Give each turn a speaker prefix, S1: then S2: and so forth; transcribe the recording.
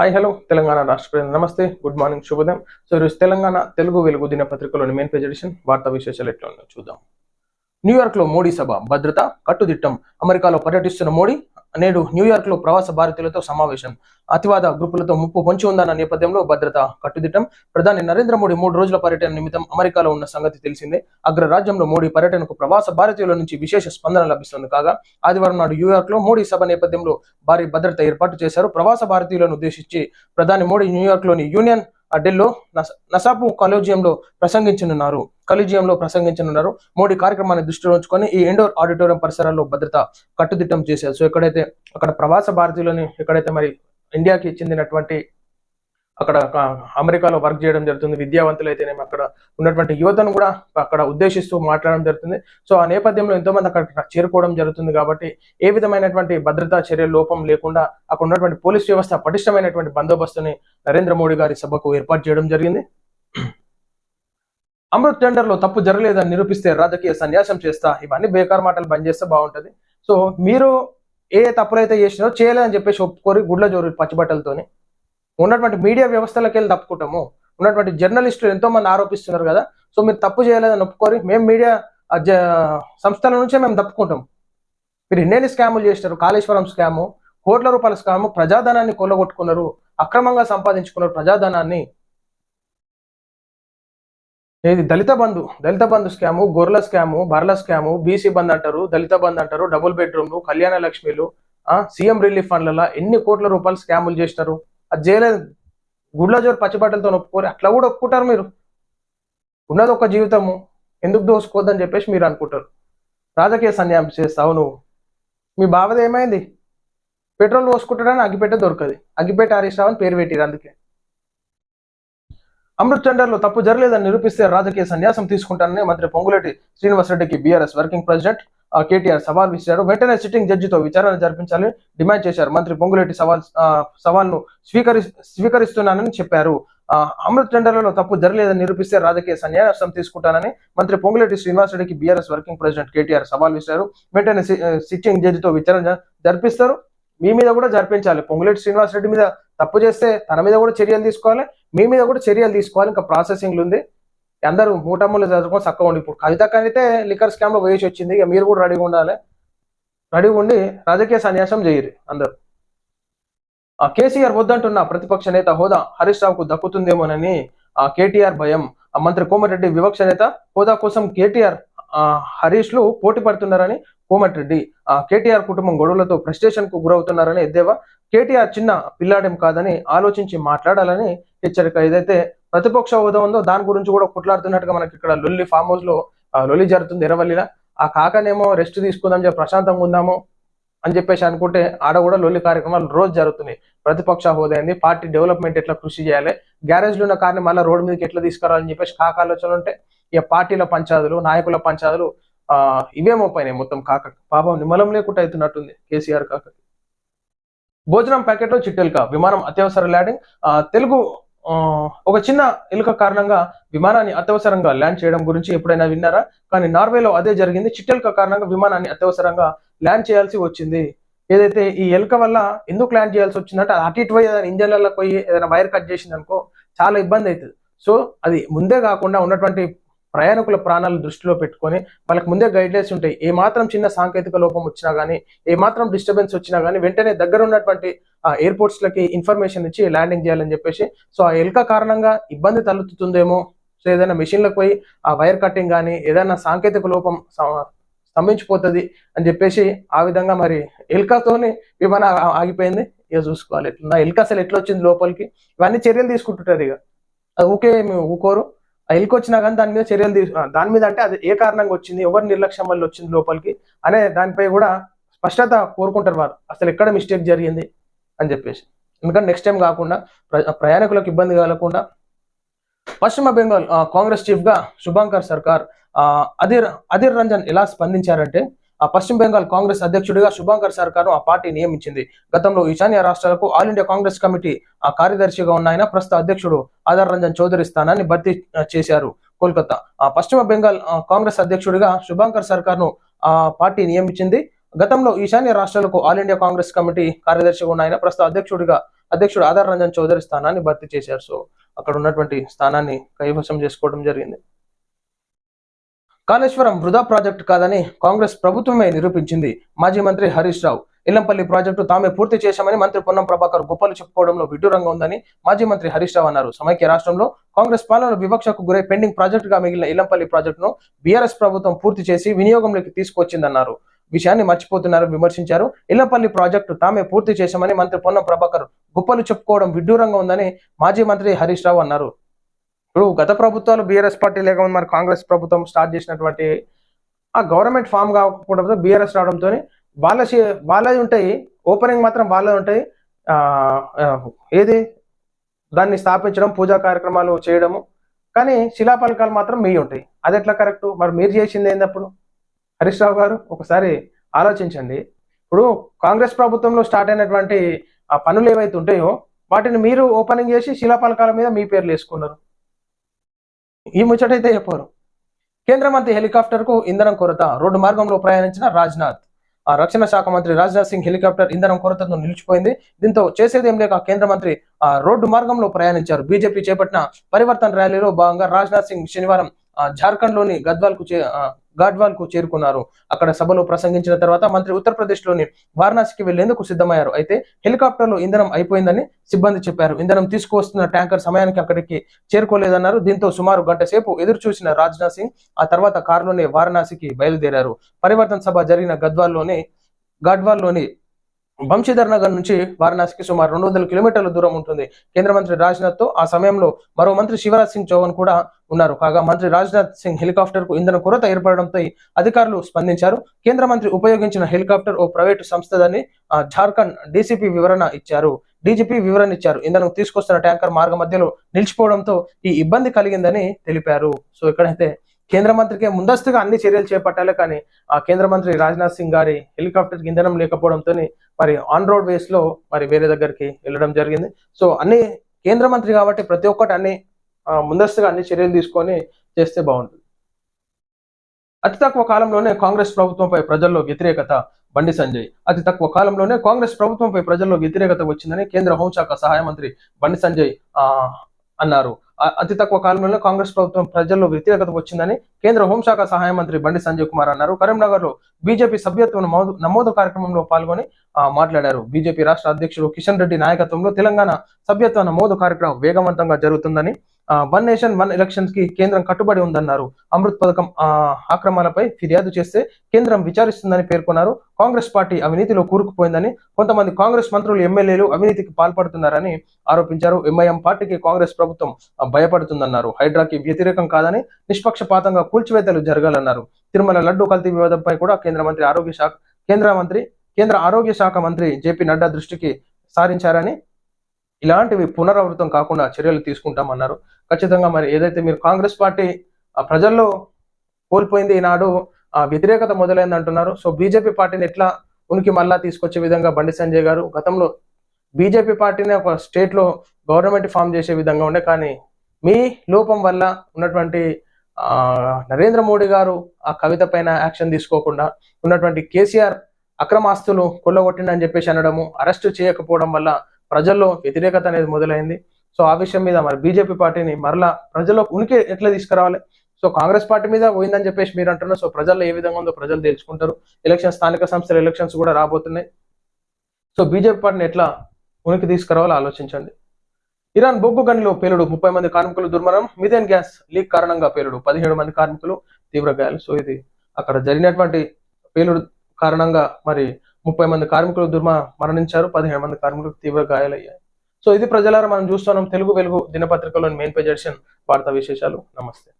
S1: Hi hello Telangana రాష్ట్ర ప్రజలు. నమస్తే గుడ్ మార్నింగ్ శుభోదయం. సో ఈరోజు తెలంగాణ తెలుగు వెలుగు దినపత్రికలోని మెయిన్ పేజ్ ఎడిషన్ వార్తా విశేషాలు ఎట్లా ఉన్నాయో చూద్దాం. న్యూయార్క్లో మోడీ సభ భద్రత కట్టుదిట్టం. అమెరికాలో పర్యటిస్తున్న మోడీ నేడు న్యూయార్క్లో ప్రవాస భారతీయులతో సమావేశం. అతివాద గ్రూపులతో ముప్పు పొంచి ఉందన్న నేపథ్యంలో భద్రత కట్టుదిట్టం. ప్రధాని నరేంద్ర మోడీ మూడు రోజుల పర్యటన నిమిత్తం అమెరికాలో ఉన్న సంగతి తెలిసిందే. అగ్రరాజ్యంలో మోడీ పర్యటనకు ప్రవాస భారతీయుల నుంచి విశేష స్పందన లభిస్తుంది కాగా ఆదివారం నాడు న్యూయార్క్లో మోడీ సభ నేపథ్యంలో భారీ భద్రత ఏర్పాటు చేశారు. ప్రవాస భారతీయులను ఉద్దేశించి ప్రధాని మోడీ న్యూయార్క్లోని యూనియన్ ఢిల్లో నస- నసాపు కలోజియంలో ప్రసంగించనున్నారు. కాలేజియంలో ప్రసంగించనున్నారు. మోడీ కార్యక్రమాన్ని దృష్టిలో ఉంచుకొని ఈ ఇండోర్ ఆడిటోరియం పరిసరాల్లో భద్రత కట్టుదిట్టం చేశారు. సో ఎక్కడైతే అక్కడ ప్రవాస భారతీయులని ఎక్కడైతే మరి ఇండియాకి చెందినటువంటి అక్కడ అమెరికాలో వర్క్ చేయడం జరుగుతుంది. విద్యావంతులు అయితేనేమి అక్కడ ఉన్నటువంటి యువతను కూడా అక్కడ ఉద్దేశిస్తూ మాట్లాడడం జరుగుతుంది. సో ఆ నేపథ్యంలో ఎంతో మంది అక్కడ చేరుకోవడం జరుగుతుంది కాబట్టి ఏ విధమైనటువంటి భద్రతా చర్య లోపం లేకుండా అక్కడ ఉన్నటువంటి పోలీస్ వ్యవస్థ పటిష్టమైనటువంటి బందోబస్తుని నరేంద్ర మోడీ గారి సభకు ఏర్పాటు చేయడం జరిగింది. అమృత్ టెండర్లో తప్పు జరగలేదని నిరూపిస్తే రాజకీయ సన్యాసం చేస్తా ఇవన్నీ బేకార్ మాటలు బంద్ చేస్తే బాగుంటుంది. సో మీరు ఏ తప్పులైతే చేసినారో చేయలేదని చెప్పేసి ఒప్పుకోరి గుడ్ల జోరు పచ్చిబట్టలతోని ఉన్నటువంటి మీడియా వ్యవస్థలకు వెళ్ళి తప్పుకుంటాము. ఉన్నటువంటి జర్నలిస్టులు ఎంతో మంది ఆరోపిస్తున్నారు కదా. సో మీరు తప్పు చేయలేదని ఒప్పుకోరి మేము మీడియా సంస్థల నుంచే మేము తప్పుకుంటాం. మీరు ఎన్నేళ్ళు స్కాములు చేసినారు. కాళేశ్వరం స్కాము కోట్ల రూపాయల స్కాము ప్రజాధనాన్ని కొల్లగొట్టుకున్నారు అక్రమంగా సంపాదించుకున్నారు ప్రజాధనాన్ని. ఏది దళిత బంధు దళిత బంధు స్కాము గొర్రెల స్కాము బర్ల స్కాము బీసీ బంద్ అంటారు దళిత బంద్ అంటారు డబుల్ బెడ్రూమ్లు కళ్యాణ లక్ష్మిలు సీఎం రిలీఫ్ ఫండ్లలో ఎన్ని కోట్ల రూపాయలు స్కాములు చేసినారు. అది చేయలేదు. గుడ్ల జోరు పచ్చిబట్టలతో ఒప్పుకోరు అట్లా కూడా ఒప్పుకుంటారు మీరు. ఉన్నది ఒక జీవితము. ఎందుకు దోసుకోవద్దని చెప్పేసి మీరు అనుకుంటారు. రాజకీయ సన్యాసం చేస్తావు నువ్వు. మీ బావది ఏమైంది? పెట్రోల్ పోసుకుంటాడని అగ్గిపెట్ట దొరకదు. అగ్గిపెట్ట హరీష్ రావు అని పేరు పెట్టిరు అందుకే. అమృత్ టెండర్లో తప్పు జరగలేదని నిరూపిస్తే రాజకీయ సన్యాసం తీసుకుంటానని మంత్రి పొంగులేటి శ్రీనివాసరెడ్డికి బీఆర్ఎస్ వర్కింగ్ ప్రెసిడెంట్ కేటీఆర్ సవాల్ విసిరారు. వెంటనే సిట్టింగ్ జడ్జితో విచారణ జరిపించాలని డిమాండ్ చేశారు. మంత్రి పొంగులేటి సవాల్ ఆ, సవాల్ను స్వీకరి స్వీకరిస్తున్నానని చెప్పారు. ఆ, అమృత్ టెండర్లలో తప్పు జరగలేదని నిరూపిస్తే రాజకీయ సన్యాసం తీసుకుంటానని మంత్రి పొంగులేటి శ్రీనివాసరెడ్డికి బీఆర్ఎస్ వర్కింగ్ ప్రెసిడెంట్ కేటీఆర్ సవాల్ విసిరారు. వెంటనే సిట్టింగ్ జడ్జితో విచారణ జరిపిస్తారు. మీ మీద కూడా జరిపించాలి. పొంగులేటి శ్రీనివాసరెడ్డి మీద తప్పు చేస్తే తన మీద కూడా చర్యలు తీసుకోవాలి. మీ మీద కూడా చర్యలు తీసుకోవాలి. ఇంకా ప్రాసెసింగ్ ఉంది. అందరూ మూటమ్మలు చదువుకొని చక్కగా ఉండి ఇప్పుడు కవితకైతే లిక్కర్ స్కామ్లో వేసి వచ్చింది ఇక మీరు కూడా రెడీగా ఉండాలి. రెడీగా ఉండి రాజకీయ సన్యాసం చేయరు అందరూ. ఆ కేసీఆర్ వద్దంటున్న ప్రతిపక్ష నేత హోదా హరీష్ రావుకు దక్కుతుందేమోనని ఆ కేటీఆర్ భయం. ఆ మంత్రి కోమటిరెడ్డి వివక్ష నేత హోదా కోసం కేటీఆర్ ఆ హరీష్లు పోటీ పడుతున్నారని కోమటిరెడ్డి. ఆ కేటీఆర్ కుటుంబం గొడవలతో ఫ్రస్ట్రేషన్కు గురవుతున్నారని ఎద్దేవా. కేటీఆర్ చిన్న పిల్లాడేం కాదని ఆలోచించి మాట్లాడాలని హెచ్చరిక. ఏదైతే ప్రతిపక్ష హోదా ఉందో దాని గురించి కూడా కొట్లాడుతున్నట్టుగా మనకి ఇక్కడ లొల్లి ఫామ్ హౌస్లో లొల్లి జరుగుతుంది ఎరవల్లిలా ఆ కాకనేమో రెస్ట్ తీసుకుందాం చెప్పి ప్రశాంతంగా ఉందాము అని చెప్పేసి అనుకుంటే ఆడ కూడా లొల్లి కార్యక్రమాలు రోజు జరుగుతున్నాయి. ప్రతిపక్ష హోదా ఏంది? పార్టీ డెవలప్మెంట్ ఎట్లా కృషి చేయాలి? గ్యారేజ్లో ఉన్న కార్ని మళ్ళీ రోడ్డు మీదకి ఎట్లా తీసుకురావాలని చెప్పేసి కాక ఆలోచనలు ఉంటే ఇక పార్టీల పంచాదులు నాయకుల పంచాదులు ఆ ఇవేమో మొత్తం కాక. పాపం నిమలం లేకుండా అవుతున్నట్టుంది కేసీఆర్ కాక భోజనం ప్యాకెట్లో చిట్టెలుక విమానం అత్యవసర ల్యాండింగ్. తెలుగు ఒక చిన్న ఎలుక కారణంగా విమానాన్ని అత్యవసరంగా ల్యాండ్ చేయడం గురించి ఎప్పుడైనా విన్నారా? కానీ నార్వేలో అదే జరిగింది. చిట్టెలుక కారణంగా విమానాన్ని అత్యవసరంగా ల్యాండ్ చేయాల్సి వచ్చింది. ఏదైతే ఈ ఎలుక వల్ల ఎందుకు ల్యాండ్ చేయాల్సి వచ్చిందంటే అటు ఇటు పోయి ఏదైనా ఇంజన్లలో పోయి ఏదైనా వైర్ కట్ చేసింది అనుకో చాలా ఇబ్బంది అవుతుంది. సో అది ముందే కాకుండా ఉన్నటువంటి ప్రయాణికుల ప్రాణాలు దృష్టిలో పెట్టుకొని వాళ్ళకి ముందే గైడ్లైన్స్ ఉంటాయి. ఏ మాత్రం చిన్న సాంకేతిక లోపం వచ్చినా కానీ ఏ మాత్రం డిస్టర్బెన్స్ వచ్చినా కానీ వెంటనే దగ్గర ఉన్నటువంటి ఎయిర్పోర్ట్స్లకి ఎయిర్పోర్ట్స్ లకి ఇన్ఫర్మేషన్ ఇచ్చి ల్యాండింగ్ చేయాలని చెప్పేసి సో ఆ ఎలుక కారణంగా ఇబ్బంది తలెత్తుతుందేమో సో ఏదైనా మెషిన్లకు పోయి ఆ వైర్ కటింగ్ కానీ ఏదైనా సాంకేతిక లోపం స్తంభించిపోతుంది అని చెప్పేసి ఆ విధంగా మరి ఎల్కాతోనే విమానం ఆగిపోయింది. ఇక చూసుకోవాలి. ఎట్లా ఎల్కా అసలు ఎట్లా వచ్చింది లోపలికి? ఇవన్నీ చర్యలు తీసుకుంటుంటారు ఇక. ఊకే మేము ఊకోరు. ఆ వచ్చినా కానీ దాని మీద చర్యలు తీసు దాని మీద అంటే అది ఏ కారణంగా వచ్చింది ఎవరి నిర్లక్ష్యం వల్ల వచ్చింది లోపలికి అనే దానిపై కూడా స్పష్టత కోరుకుంటారు వారు. అసలు ఎక్కడ మిస్టేక్ జరిగింది అని చెప్పేసి. ఎందుకంటే నెక్స్ట్ టైం కాకుండా ప్ర- ప్రయాణికులకు ఇబ్బంది కలగకుండా పశ్చిమ బెంగాల్ కాంగ్రెస్ చీఫ్గా శుభాంకర్ సర్కార్ అధిర్ అధీర్ అధీర్ రంజన్ ఎలా స్పందించారంటే పశ్చిమ బెంగాల్ కాంగ్రెస్ అధ్యక్షుడిగా శుభాంకర్ సర్కార్ ఆ పార్టీ నియమించింది. గతంలో ఈశాన్య రాష్ట్రాలకు ఆల్ ఇండియా కాంగ్రెస్ కమిటీ ఆ కార్యదర్శిగా ఉన్న ఆయన ప్రస్తుత అధ్యక్షుడు ఆధార్ రంజన్ చౌదరి స్థానాన్ని భర్తీ చేశారు కోల్కతా. ఆ పశ్చిమ బెంగాల్ కాంగ్రెస్ అధ్యక్షుడిగా శుభాంకర్ సర్కార్ను ఆ పార్టీ నియమించింది. గతంలో ఈశాన్య రాష్ట్రాలకు ఆల్ ఇండియా కాంగ్రెస్ కమిటీ కార్యదర్శిగా ఉన్న ఆయన ప్రస్తుత అధ్యక్షుడిగా అధ్యక్షుడు ఆధార్ రంజన్ చౌదరి స్థానాన్ని భర్తీ చేశారు. సో అక్కడ ఉన్నటువంటి స్థానాన్ని కైవసం చేసుకోవడం జరిగింది. కాళేశ్వరం వృధా ప్రాజెక్టు కాదని కాంగ్రెస్ ప్రభుత్వమే నిరూపించింది. మాజీ మంత్రి హరీష్ రావు. ఇల్లంపల్లి ప్రాజెక్టు తామే పూర్తి చేశామని మంత్రి పొన్నం ప్రభాకర్ గొప్పలు చెప్పుకోవడంలో విడ్డూరంగా ఉందని మాజీ మంత్రి హరీష్ రావు అన్నారు. సమైక్య రాష్ట్రంలో కాంగ్రెస్ పాలన వివక్షకు గురై పెండింగ్ ప్రాజెక్టుగా మిగిలిన ఇల్లంపల్లి ప్రాజెక్టును బీఆర్ఎస్ ప్రభుత్వం పూర్తి చేసి వినియోగంలోకి తీసుకొచ్చిందన్నారు విషయాన్ని మర్చిపోతున్నారని విమర్శించారు. ఇల్లంపల్లి ప్రాజెక్టు తామే పూర్తి చేశామని మంత్రి పొన్నం ప్రభాకర్ గొప్పలు చెప్పుకోవడం విడ్డూరంగా ఉందని మాజీ మంత్రి హరీష్ రావు అన్నారు. ఇప్పుడు గత ప్రభుత్వాలు బీఆర్ఎస్ పార్టీ లేకపోతే మరి కాంగ్రెస్ ప్రభుత్వం స్టార్ట్ చేసినటువంటి ఆ గవర్నమెంట్ ఫామ్ కాకపోవడంతో బీఆర్ఎస్ రావడంతో వాళ్ళ షే- వాళ్ళది ఉంటాయి. ఓపెనింగ్ మాత్రం వాళ్ళది ఉంటాయి. ఏది? దాన్ని స్థాపించడం పూజా కార్యక్రమాలు చేయడము. కానీ శిలాపలకాలు మాత్రం మీ ఉంటాయి. అది ఎట్లా కరెక్ట్? మరి మీరు చేసింది ఏందప్పుడు హరీష్ రావు గారు ఒకసారి ఆలోచించండి. ఇప్పుడు కాంగ్రెస్ ప్రభుత్వంలో స్టార్ట్ అయినటువంటి ఆ పనులు ఏవైతే ఉంటాయో వాటిని మీరు ఓపెనింగ్ చేసి శిలాపలకాల మీద మీ పేర్లు వేసుకున్నారు. ఈ ముచ్చటైతే చెప్పారు. కేంద్ర మంత్రి హెలికాప్టర్కు ఇంధనం కొరత రోడ్డు మార్గంలో ప్రయాణించిన రాజ్నాథ్. ఆ రక్షణ శాఖ మంత్రి రాజ్నాథ్ సింగ్ హెలికాప్టర్ ఇంధనం కొరతతో నిలిచిపోయింది. దీంతో చేసేదేం లేక కేంద్ర మంత్రి ఆ రోడ్డు మార్గంలో ప్రయాణించారు. బీజేపీ చేపట్టిన పరివర్తన ర్యాలీలో భాగంగా రాజ్నాథ్ సింగ్ శనివారం జార్ఖండ్లోని గద్వాల్కు గాడ్వాల్కు చేరుకున్నారు. అక్కడ సభలో ప్రసంగించిన తర్వాత మంత్రి ఉత్తరప్రదేశ్లోని వారణాసికి వెళ్ళేందుకు సిద్ధమయ్యారు. అయితే హెలికాప్టర్లో ఇంధనం అయిపోయిందని సిబ్బంది చెప్పారు. ఇంధనం తీసుకువస్తున్న ట్యాంకర్ సమయానికి అక్కడికి చేరుకోలేదన్నారు. దీంతో సుమారు గంట సేపు ఎదురు చూసిన రాజ్నాథ్ సింగ్ ఆ తర్వాత కారులోనే వారణాసికి బయలుదేరారు. పరివర్తన సభ జరిగిన గద్వాల్లోని గడ్వాల్లోని బంశీధర్ నగర్ నుంచి వారణాసికి సుమారు రెండు వందల కిలోమీటర్ల దూరం ఉంటుంది. కేంద్ర మంత్రి రాజ్నాథ్తో ఆ సమయంలో మరో మంత్రి శివరాజ్ సింగ్ చౌహాన్ కూడా ఉన్నారు. కాగా మంత్రి రాజ్నాథ్ సింగ్ హెలికాప్టర్కు ఇంధన కొరత ఏర్పడడంతో అధికారులు స్పందించారు. కేంద్ర మంత్రి ఉపయోగించిన హెలికాప్టర్ ఓ ప్రైవేటు సంస్థదని ఆ, జార్ఖండ్ డీసీపీ వివరణ ఇచ్చారు. డీజీపీ వివరణ ఇచ్చారు. ఇంధనం తీసుకొస్తున్న ట్యాంకర్ మార్గ మధ్యలో నిలిచిపోవడంతో ఈ ఇబ్బంది కలిగిందని తెలిపారు. సో ఇక్కడైతే కేంద్ర మంత్రికే ముందస్తుగా అన్ని చర్యలు చేపట్టాలి కానీ ఆ కేంద్ర మంత్రి రాజ్నాథ్ సింగ్ గారి హెలికాప్టర్కి ఇంధనం లేకపోవడంతో మరి ఆన్ రోడ్ వేస్లో మరి వేరే దగ్గరికి వెళ్ళడం జరిగింది. సో అన్ని కేంద్ర మంత్రి కాబట్టి ప్రతి ఒక్కటి అన్ని ముందస్తుగా అన్ని చర్యలు తీసుకొని చేస్తే బాగుంటుంది. అతి తక్కువ కాలంలోనే కాంగ్రెస్ ప్రభుత్వంపై ప్రజల్లో వ్యతిరేకత బండి సంజయ్. అతి తక్కువ కాలంలోనే కాంగ్రెస్ ప్రభుత్వంపై ప్రజల్లో వ్యతిరేకత వచ్చిందని కేంద్ర హోంశాఖ సహాయ మంత్రి బండి సంజయ్ ఆ అన్నారు. అతి తక్కువ కాలంలోనే కాంగ్రెస్ ప్రభుత్వం ప్రజల్లో వ్యతిరేకత వచ్చిందని కేంద్ర హోంశాఖ సహాయ మంత్రి బండి సంజయ్ కుమార్ అన్నారు. కరీంనగర్లో బీజేపీ సభ్యత్వం నమోదు నమోదు కార్యక్రమంలో పాల్గొని ఆ, మాట్లాడారు. బీజేపీ రాష్ట్ర అధ్యక్షుడు కిషన్ రెడ్డి నాయకత్వంలో తెలంగాణ సభ్యత్వ నమోదు కార్యక్రమం వేగవంతంగా జరుగుతుందని వన్ నేషన్ వన్ ఎలక్షన్స్కి కేంద్రం కట్టుబడి ఉందన్నారు. అమృత్ పథకం ఆ, ఫిర్యాదు చేస్తే కేంద్రం విచారిస్తుందని పేర్కొన్నారు. కాంగ్రెస్ పార్టీ అవినీతిలో కూరుకుపోయిందని కొంతమంది కాంగ్రెస్ మంత్రులు ఎమ్మెల్యేలు అవినీతికి పాల్పడుతున్నారని ఆరోపించారు. ఎంఐఎం పార్టీకి కాంగ్రెస్ ప్రభుత్వం భయపడుతుందన్నారు. హైడ్రాకి వ్యతిరేకం కాదని నిష్పక్షపాతంగా కూల్చివేతలు జరగాలన్నారు. తిరుమల లడ్డు కల్తీ వివాదంపై కూడా కేంద్ర మంత్రి ఆరోగ్య శాఖ కేంద్ర మంత్రి కేంద్ర ఆరోగ్య శాఖ మంత్రి జేపీ నడ్డా దృష్టికి సారించారని ఇలాంటివి పునరావృతం కాకుండా చర్యలు తీసుకుంటామన్నారు. ఖచ్చితంగా మరి ఏదైతే మీరు కాంగ్రెస్ పార్టీ ఆ, ప్రజల్లో కోల్పోయింది ఈనాడు ఆ వ్యతిరేకత మొదలైంది అంటున్నారు. సో బీజేపీ పార్టీని ఎట్లా ఉనికి మళ్ళా తీసుకొచ్చే విధంగా బండి సంజయ్ గారు గతంలో బీజేపీ పార్టీని ఒక స్టేట్లో గవర్నమెంట్ ఫామ్ చేసే విధంగా ఉండే. కానీ మీ లోపం వల్ల ఉన్నటువంటి నరేంద్ర మోడీ గారు ఆ కవిత పైన యాక్షన్ తీసుకోకుండా ఉన్నటువంటి కేసీఆర్ అక్రమాస్తులు కొల్లగొట్టిండని చెప్పేసి అనడము అరెస్టు చేయకపోవడం వల్ల ప్రజల్లో వ్యతిరేకత అనేది మొదలైంది. సో ఆ విషయం మీద మరి బీజేపీ పార్టీని మరలా ప్రజల్లో ఉనికి ఎట్లా తీసుకురావాలి? సో కాంగ్రెస్ పార్టీ మీద పోయిందని చెప్పేసి మీరు అంటున్నారు. సో ప్రజల్లో ఏ విధంగా ఉందో ప్రజలు తెలుసుకుంటారు. ఎలక్షన్ స్థానిక సంస్థల ఎలక్షన్స్ కూడా రాబోతున్నాయి. సో బీజేపీ పార్టీని ఎట్లా ఉనికి తీసుకురావాలో ఆలోచించండి. ఇరాన్ బొగ్గు గనిలో పేలుడు. ముప్పై మంది కార్మికులు దుర్మరణం. మిథేన్ గ్యాస్ లీక్ కారణంగా పేలుడు. పదిహేడు మంది కార్మికులు తీవ్ర గాయాలు. సో ఇది అక్కడ జరిగినటువంటి పేలుడు కారణంగా మరి ముప్పై మంది కార్మికులు దుర్మ మరణించారు పదిహేను మంది కార్మికులకు తీవ్ర గాయాలయ్యాయి. సో ఇది ప్రజలారా మనం చూస్తున్నాం తెలుగు వెలుగు దినపత్రికలోని మెయిన్ పేజ్ ఎడిషన్ వార్తా విశేషాలు. నమస్తే.